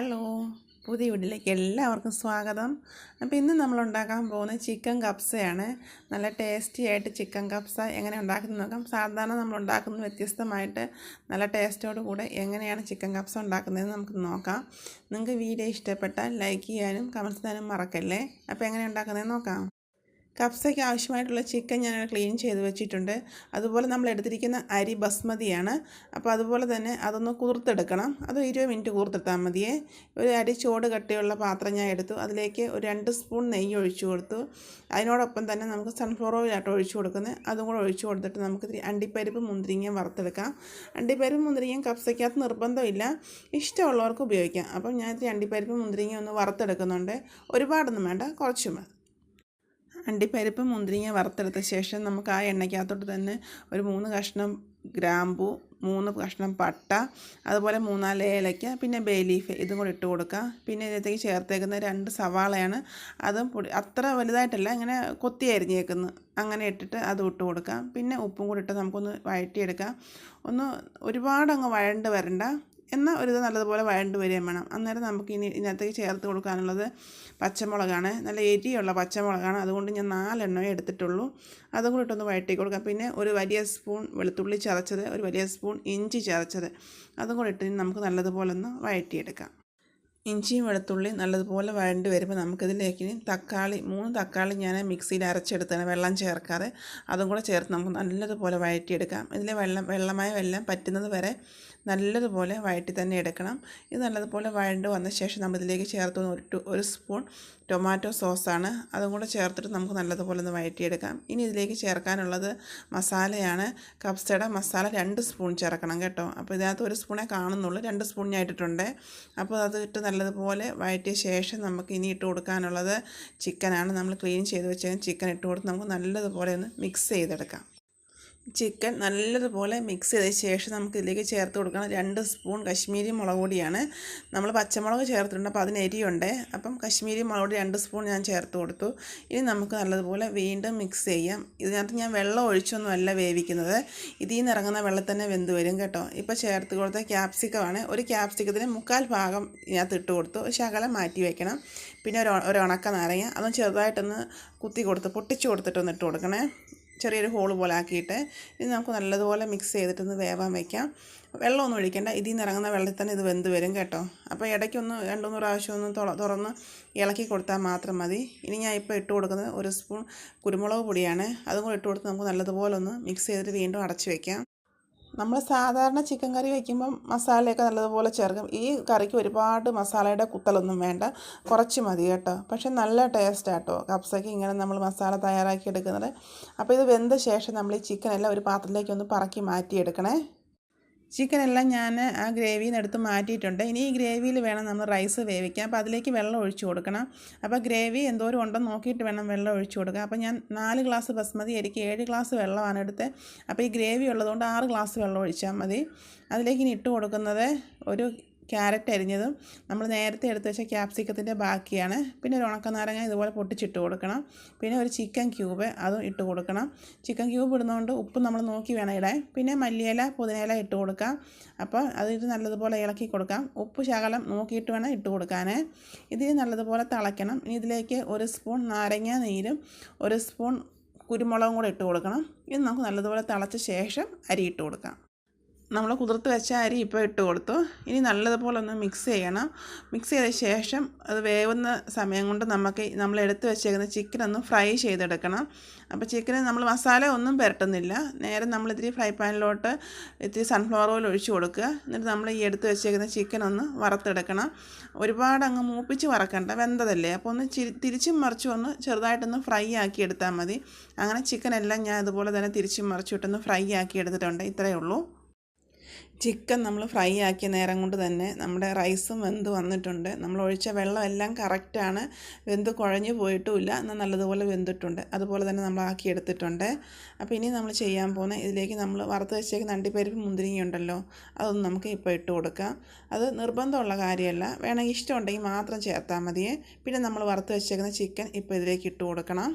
Hello പുതിയ വീട്ടിലേക്ക് എല്ലാവർക്കും സ്വാഗതം. അപ്പോൾ ഇന്ന് നമ്മൾ ഉണ്ടാക്കാൻ പോകുന്നത് ചിക്കൻ കപ്സയാണ് നല്ല ടേസ്റ്റി ആയിട്ട് ചിക്കൻ കപ്സ എങ്ങനെ ഉണ്ടാക്കുന്നത് നോക്കാം. സാധാരണ നമ്മൾ ഉണ്ടാക്കുന്നത് വ്യത്യസ്തമായിട്ട് നല്ല ടേസ്റ്റോട് കൂടെ എങ്ങനെയാണ് ചിക്കൻ കപ്സ ഉണ്ടാക്കുന്നതെന്ന് നമുക്ക് നോക്കാം. നിങ്ങൾക്ക് വീഡിയോ ഇഷ്ടപ്പെട്ടാൽ ലൈക്ക് ചെയ്യാനും കമൻസ് ചെയ്യാനും മറക്കല്ലേ? അപ്പോൾ എങ്ങനെ ഉണ്ടാക്കുന്നതെന്ന് നോക്കാം. കപ്സയ്ക്ക് ആവശ്യമായിട്ടുള്ള ചിക്കൻ ഞാൻ ക്ലീൻ ചെയ്ത് വെച്ചിട്ടുണ്ട്. അതുപോലെ നമ്മൾ എടുത്തിരിക്കുന്ന അരി ബസ്മതിയാണ്. അപ്പോൾ അതുപോലെ തന്നെ അതൊന്ന് കുതിർത്തെടുക്കണം അത് ഇരുപത് മിനിറ്റ് കുതിർത്തെടുത്താൽ മതിയേ. ഒരു അരി ചോട് കട്ടിയുള്ള പാത്രം ഞാൻ എടുത്തു. അതിലേക്ക് ഒരു രണ്ട് സ്പൂൺ നെയ്യ് ഒഴിച്ചു കൊടുത്തു. അതിനോടൊപ്പം തന്നെ നമുക്ക് സൺഫ്ലവർ ഓയിലായിട്ട് ഒഴിച്ചു കൊടുക്കുന്നത്. അതും കൂടെ ഒഴിച്ചു കൊടുത്തിട്ട് നമുക്ക് ഇത്തിരി അണ്ടിപ്പരിപ്പ് മുന്തിരിങ്ങയും വറുത്തെടുക്കാം. അണ്ടിപ്പരിപ്പ് മുന്തിരിങ്ങയും കപ്സയ്ക്കകത്ത് നിർബന്ധമില്ല. ഇഷ്ടമുള്ളവർക്ക് ഉപയോഗിക്കാം. അപ്പം ഞാൻ ഇത്തിരി അണ്ടിപ്പരിപ്പ് മുന്തിരിങ്ങ ഒന്ന് വറുത്തെടുക്കുന്നുണ്ട്. ഒരുപാടൊന്നും വേണ്ട കുറച്ചും മതി. അണ്ടിപ്പരിപ്പ് മുന്തിരിങ്ങ വറുത്തെടുത്ത ശേഷം നമുക്ക് ആ എണ്ണയ്ക്കകത്തോട്ട് തന്നെ ഒരു മൂന്ന് കഷ്ണം ഗ്രാമ്പു മൂന്ന് കഷ്ണം പട്ട അതുപോലെ മൂന്നാൽ ഏലയ്ക്ക പിന്നെ ബേ ലീഫ് ഇതും കൂടി ഇട്ട് കൊടുക്കുക. പിന്നെ ഇതിനകത്തേക്ക് ചേർത്തേക്കുന്ന രണ്ട് സവാളയാണ്. അതും പൊടി അത്ര വലുതായിട്ടല്ല ഇങ്ങനെ കൊത്തി അരിഞ്ഞേക്കുന്നു. അങ്ങനെ ഇട്ടിട്ട് അത് ഇട്ട് കൊടുക്കാം പിന്നെ ഉപ്പും കൂടി ഇട്ട് നമുക്കൊന്ന് വഴറ്റിയെടുക്കാം ഒന്ന് ഒരുപാട് അങ്ങ് വഴണ്ട് വരണ്ട. എന്നാൽ ഇത് നല്ലതുപോലെ വഴണ്ട് വരികയും വേണം. അന്നേരം നമുക്ക് ഇനി ഇതിനകത്തേക്ക് ചേർത്ത് കൊടുക്കാനുള്ളത് പച്ചമുളകാണ്. നല്ല എരിയുള്ള പച്ചമുളകാണ്. അതുകൊണ്ട് ഞാൻ നാലെണ്ണമേ എടുത്തിട്ടുള്ളൂ. അതും കൂടി ഇട്ടൊന്ന് വഴറ്റി കൊടുക്കാം. പിന്നെ ഒരു വലിയ സ്പൂൺ വെളുത്തുള്ളി ചതച്ചത് ഒരു വലിയ സ്പൂൺ ഇഞ്ചി ചതച്ചത്. അതും കൂടി ഇട്ട് നമുക്ക് നല്ലതുപോലെ ഒന്ന് വഴറ്റിയെടുക്കാം. ഇഞ്ചിയും വെളുത്തുള്ളി നല്ലതുപോലെ വഴണ്ട് വരുമ്പോൾ നമുക്കിതിലേക്ക് തക്കാളി മൂന്ന് തക്കാളി ഞാൻ മിക്സിയിൽ അരച്ചെടുത്താണ് വെള്ളം ചേർക്കാതെ അതും കൂടെ ചേർത്ത് നമുക്ക് നല്ലതുപോലെ വഴറ്റിയെടുക്കാം. ഇതിലെ വെള്ളം വെള്ളമായ വെള്ളം പറ്റുന്നത് വരെ നല്ലതുപോലെ വഴറ്റി തന്നെ എടുക്കണം. ഇത് നല്ലതുപോലെ വഴണ്ട് വന്ന ശേഷം നമ്മൾ ഇതിലേക്ക് ചേർത്ത് ഒരു ഒരു സ്പൂൺ ടൊമാറ്റോ സോസാണ്. അതും കൂടെ ചേർത്തിട്ട് നമുക്ക് നല്ലതുപോലെ ഒന്ന് വഴറ്റിയെടുക്കാം. ഇനി ഇതിലേക്ക് ചേർക്കാനുള്ളത് മസാലയാണ്. കപ്സയുടെ മസാല രണ്ട് സ്പൂൺ ചേർക്കണം കേട്ടോ. അപ്പോൾ ഇതിനകത്ത് ഒരു സ്പൂണേ കാണുന്നുള്ളൂ. രണ്ട് സ്പൂൺ ഞാൻ ഇട്ടിട്ടുണ്ട്. അപ്പോൾ അത് ഇട്ട് നല്ലതുപോലെ വഴറ്റിയ ശേഷം നമുക്ക് ഇനി ഇട്ട് കൊടുക്കാനുള്ളത് ചിക്കനാണ് നമ്മൾ ക്ലീൻ ചെയ്ത് വെച്ചാൽ ചിക്കൻ ഇട്ട് കൊടുത്ത് നമുക്ക് നല്ലതുപോലെ ഒന്ന് മിക്സ് ചെയ്തെടുക്കാം. ചിക്കൻ നല്ലതുപോലെ മിക്സ് ചെയ്ത ശേഷം നമുക്ക് ഇതിലേക്ക് ചേർത്ത് കൊടുക്കണം. രണ്ട് സ്പൂൺ കശ്മീരി മുളക് പൊടിയാണ്. നമ്മൾ പച്ചമുളക് ചേർത്തിട്ടുണ്ട് അപ്പോൾ അതിന് എരിയുണ്ട് അപ്പം കശ്മീരി മുളക് പൊടി രണ്ട് സ്പൂൺ ഞാൻ ചേർത്ത് കൊടുത്തു. ഇനി നമുക്ക് നല്ലതുപോലെ വീണ്ടും മിക്സ് ചെയ്യാം. ഇതിനകത്ത് ഞാൻ വെള്ളം ഒഴിച്ചൊന്നുമല്ല വേവിക്കുന്നത്. ഇതിൽ നിന്ന് ഇറങ്ങുന്ന വെള്ളം തന്നെ വെന്ത് വരും കേട്ടോ. ഇപ്പോൾ ചേർത്ത് കൊടുത്ത ക്യാപ്സിക്കമാണ് ഒരു ക്യാപ്സിക്കത്തിന് മുക്കാൽ ഭാഗം ഇതിനകത്ത് ഇട്ട് കൊടുത്തു. ശകലം മാറ്റി വയ്ക്കണം പിന്നെ ഒരു ഒരു ഉണക്ക നാരങ്ങ. അതും ചെറുതായിട്ടൊന്ന് കുത്തി കൊടുത്ത് പൊട്ടിച്ച് കൊടുത്തിട്ടൊന്ന് ഇട്ട് കൊടുക്കണേ. ചെറിയൊരു ഹോൾ പോലെ ആക്കിയിട്ട് ഇത് നമുക്ക് നല്ലതുപോലെ മിക്സ് ചെയ്തിട്ടൊന്ന് വേവാൻ വയ്ക്കാം വെള്ളമൊന്നും ഒഴിക്കേണ്ട. ഇതിൽ നിന്ന് ഇറങ്ങുന്ന വെള്ളത്തിൽ തന്നെ ഇത് വെന്ത് വരും കേട്ടോ. അപ്പോൾ ഇടയ്ക്കൊന്ന് രണ്ട് മൂന്ന് പ്രാവശ്യം ഒന്ന് തുറന്ന് ഇളക്കി കൊടുത്താൽ മാത്രം മതി. ഇനി ഞാൻ ഇപ്പോൾ ഇട്ട് കൊടുക്കുന്നത് ഒരു സ്പൂൺ കുരുമുളക് പൊടിയാണ്. അതും കൂടെ ഇട്ട് കൊടുത്ത് നമുക്ക് നല്ലതുപോലെ ഒന്ന് മിക്സ് ചെയ്തിട്ട് വീണ്ടും അടച്ചു വയ്ക്കാം നമ്മൾ സാധാരണ ചിക്കൻ കറി വയ്ക്കുമ്പം മസാലയൊക്കെ നല്ലതുപോലെ ചേർക്കും. ഈ കറിക്ക് ഒരുപാട് മസാലയുടെ കുത്തലൊന്നും വേണ്ട. കുറച്ച് മതി കേട്ടോ. പക്ഷേ നല്ല ടേസ്റ്റ് ആട്ടോ. കപ്സയ്ക്ക് ഇങ്ങനെ നമ്മൾ മസാല തയ്യാറാക്കി എടുക്കുന്നത്. അപ്പോൾ ഇത് വെന്ത ശേഷം നമ്മൾ ഈ ചിക്കനെല്ലാം ഒരു പാത്രത്തിലേക്ക് ഒന്ന് പറക്കി മാറ്റിയെടുക്കണേ. ചിക്കനെല്ലാം ഞാൻ ആ ഗ്രേവിയിൽ നിന്ന് എടുത്ത് മാറ്റിയിട്ടുണ്ട്. ഇനി ഈ ഗ്രേവിയിൽ വേണം നമ്മൾ റൈസ് വേവിക്കാൻ. അപ്പോൾ അതിലേക്ക് വെള്ളം ഒഴിച്ചു കൊടുക്കണം. അപ്പോൾ ഗ്രേവി എന്തോരം ഉണ്ടെന്ന് നോക്കിയിട്ട് വേണം വെള്ളം ഒഴിച്ചു കൊടുക്കുക അപ്പോൾ ഞാൻ നാല് ഗ്ലാസ് ബസ്മതി എനിക്ക് ഏഴ് ഗ്ലാസ് വെള്ളമാണ് എടുത്ത്. അപ്പോൾ ഈ ഗ്രേവി ഉള്ളതുകൊണ്ട് ആറ് ഗ്ലാസ് വെള്ളം ഒഴിച്ചാൽ മതി. അതിലേക്ക് ഇനി ഇട്ട് കൊടുക്കുന്നത് ഒരു ക്യാരറ്റ് അരിഞ്ഞതും നമ്മൾ നേരത്തെ എടുത്ത് വെച്ച ക്യാപ്സിക്കത്തിന്റെ ബാക്കിയാണ്. പിന്നെ ഒരു ഉണക്കനാരങ്ങ ഇതുപോലെ പൊട്ടിച്ചിട്ട് കൊടുക്കണം. പിന്നെ ഒരു ചിക്കൻ ക്യൂബ് അതും ഇട്ട് കൊടുക്കണം. ചിക്കൻ ക്യൂബ് ഇടുന്നതുകൊണ്ട് ഉപ്പ് നമ്മൾ നോക്കി വേണം ഇടാൻ. പിന്നെ മല്ലിയില പുതിനയില ഇട്ട് കൊടുക്കാം. അപ്പോൾ അത് നല്ലതുപോലെ ഇളക്കി കൊടുക്കാം. ഉപ്പ് ശകലം നോക്കിയിട്ട് വേണം ഇട്ട് കൊടുക്കാനേ ഇത് നല്ലതുപോലെ തിളയ്ക്കണം. ഇനി ഇതിലേക്ക് ഒരു സ്പൂൺ നാരങ്ങ നീരും ഒരു സ്പൂൺ കുരുമുളകും കൂടെ ഇട്ട് കൊടുക്കണം. ഇത് നമുക്ക് നല്ലതുപോലെ തിളച്ച ശേഷം അരി ഇട്ട് കൊടുക്കാം. നമ്മൾ കുതിർത്ത് വെച്ച അരി ഇപ്പോൾ ഇട്ട് കൊടുത്തു. ഇനി നല്ലതുപോലെ ഒന്ന് മിക്സ് ചെയ്യണം. മിക്സ് ചെയ്ത ശേഷം അത് വേവുന്ന സമയം കൊണ്ട് നമുക്ക് നമ്മൾ എടുത്ത് വെച്ചേക്കുന്ന ചിക്കൻ ഒന്ന് ഫ്രൈ ചെയ്തെടുക്കണം. അപ്പോൾ ചിക്കന് നമ്മൾ മസാല ഒന്നും പുരട്ടുന്നില്ല. നേരെ നമ്മൾ ഇത്തിരി ഫ്രൈ പാനിലോട്ട് ഇത്തിരി സൺഫ്ലവർ ഓയിൽ ഒഴിച്ച് കൊടുക്കുക. എന്നിട്ട് നമ്മൾ ഈ എടുത്ത് വെച്ചേക്കുന്ന ചിക്കൻ ഒന്ന് വറുത്തെടുക്കണം. ഒരുപാട് അങ്ങ് മൂപ്പിച്ച് വറക്കണ്ട. വെന്തതല്ലേ. അപ്പോൾ ഒന്ന് തിരിച്ചും മറിച്ചും ഒന്ന് ചെറുതായിട്ടൊന്ന് ഫ്രൈ ആക്കി എടുത്താൽ മതി. അങ്ങനെ ചിക്കൻ എല്ലാം ഞാൻ ഇതുപോലെ തന്നെ തിരിച്ചും മറിച്ചിട്ടൊന്ന് ഫ്രൈ ആക്കി എടുത്തിട്ടുണ്ട്. ഇത്രയേ ഉള്ളൂ. ചിക്കൻ നമ്മൾ ഫ്രൈ ആക്കിയ നേരം കൊണ്ട് തന്നെ നമ്മുടെ റൈസും വെന്ത് വന്നിട്ടുണ്ട്. നമ്മൾ ഒഴിച്ച വെള്ളം എല്ലാം കറക്റ്റാണ് വെന്ത് കുഴഞ്ഞു പോയിട്ടുമില്ല. എന്നാൽ നല്ലതുപോലെ വെന്തിട്ടുണ്ട്. അതുപോലെ തന്നെ നമ്മൾ ആക്കിയെടുത്തിട്ടുണ്ട് അപ്പോൾ ഇനി നമ്മൾ ചെയ്യാൻ പോകുന്ന ഇതിലേക്ക് നമ്മൾ വറുത്ത് വെച്ചേക്കുന്ന അണ്ടിപ്പരിപ്പ് മുന്തിരിങ്ങ ഉണ്ടല്ലോ അതൊന്നും നമുക്ക് ഇപ്പോൾ ഇട്ട് കൊടുക്കാം. അത് നിർബന്ധമുള്ള കാര്യമല്ല. വേണമെങ്കിൽ ഇഷ്ടമുണ്ടെങ്കിൽ മാത്രം ചേർത്താൽ മതിയേ. പിന്നെ നമ്മൾ വറുത്ത് വെച്ചേക്കുന്ന ചിക്കൻ ഇപ്പോൾ ഇതിലേക്ക് ഇട്ട് കൊടുക്കണം.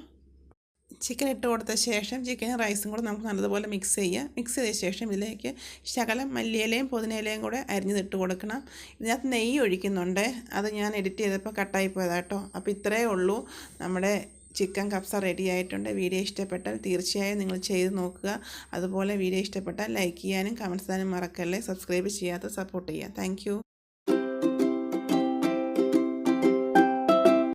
ചിക്കൻ ഇട്ട് കൊടുത്ത ശേഷം ചിക്കനും റൈസും കൂടെ നമുക്ക് നല്ലതുപോലെ മിക്സ് ചെയ്യുക മിക്സ് ചെയ്ത ശേഷം ഇതിലേക്ക് ശകലം മല്ലിയിലയും പുതിനയിലയും കൂടെ അരിഞ്ഞിട്ട് കൊടുക്കണം. ഇതിനകത്ത് നെയ്യ് ഒഴിക്കുന്നുണ്ട്. അത് ഞാൻ എഡിറ്റ് ചെയ്തപ്പോൾ കട്ടായി പോയതാട്ടോ അപ്പോൾ ഇത്രയേ ഉള്ളൂ. നമ്മുടെ ചിക്കൻ കപ്സ റെഡി ആയിട്ടുണ്ട്. വീഡിയോ ഇഷ്ടപ്പെട്ടാൽ തീർച്ചയായും നിങ്ങൾ ചെയ്ത് നോക്കുക. അതുപോലെ വീഡിയോ ഇഷ്ടപ്പെട്ടാൽ ലൈക്ക് ചെയ്യാനും കമൻസ് ചെയ്യാനും മറക്കല്ലേ. സബ്സ്ക്രൈബ് ചെയ്യാത്ത സപ്പോർട്ട് ചെയ്യുക താങ്ക്